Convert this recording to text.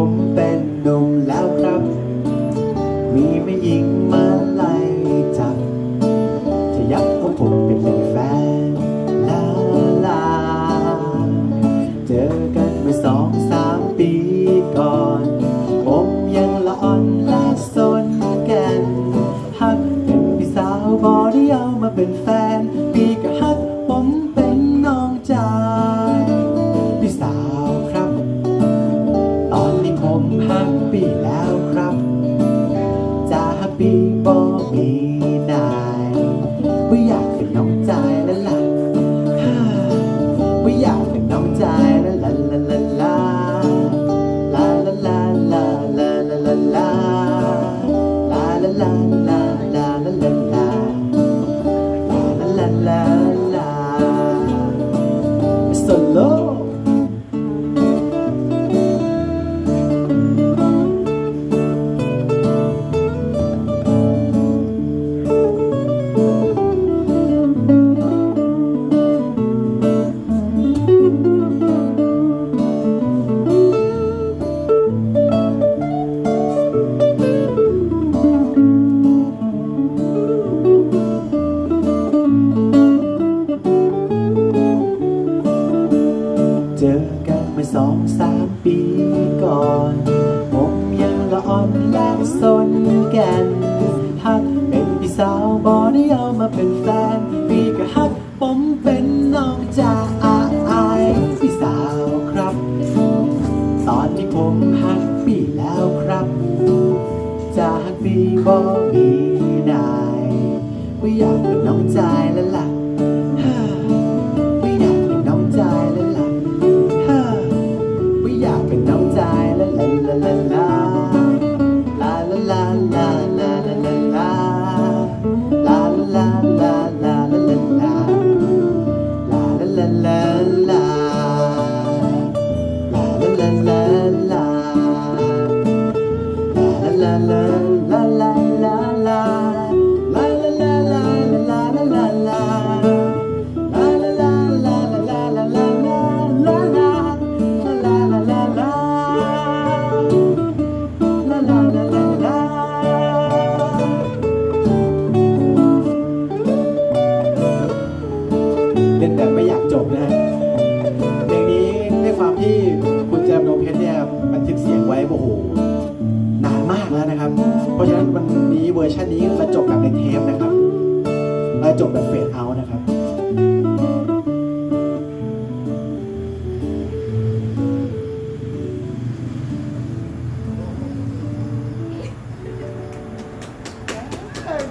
ผมเป็นหนุ่มแล้วครับ มีไม่หญิงมาไล่จับจะยับของผมเป็นแฟนลาลา เจอกันเมื่อสองสามปีก่อน ผมยังละอ่อนและสนกันหักเป็นพี่สาวบอดี้เอามาเป็นแฟน pilar. อ่อนและสนแกันฮักเป็นพี่สาวบอได้เอามาเป็นแฟนพี่ก็ฮักผมเป็นน้องจ้าอายพี่สาวครับ ตอนที่ผมฮักปี่แล้วครับจะหักปี่บอมีนายก็อยากเป็นน้องใจ เพราะฉะนั้นวันนี้เวอร์ชันนี้เราจบแบบในเทปนะครับเราจบแบบเฟดเอาท์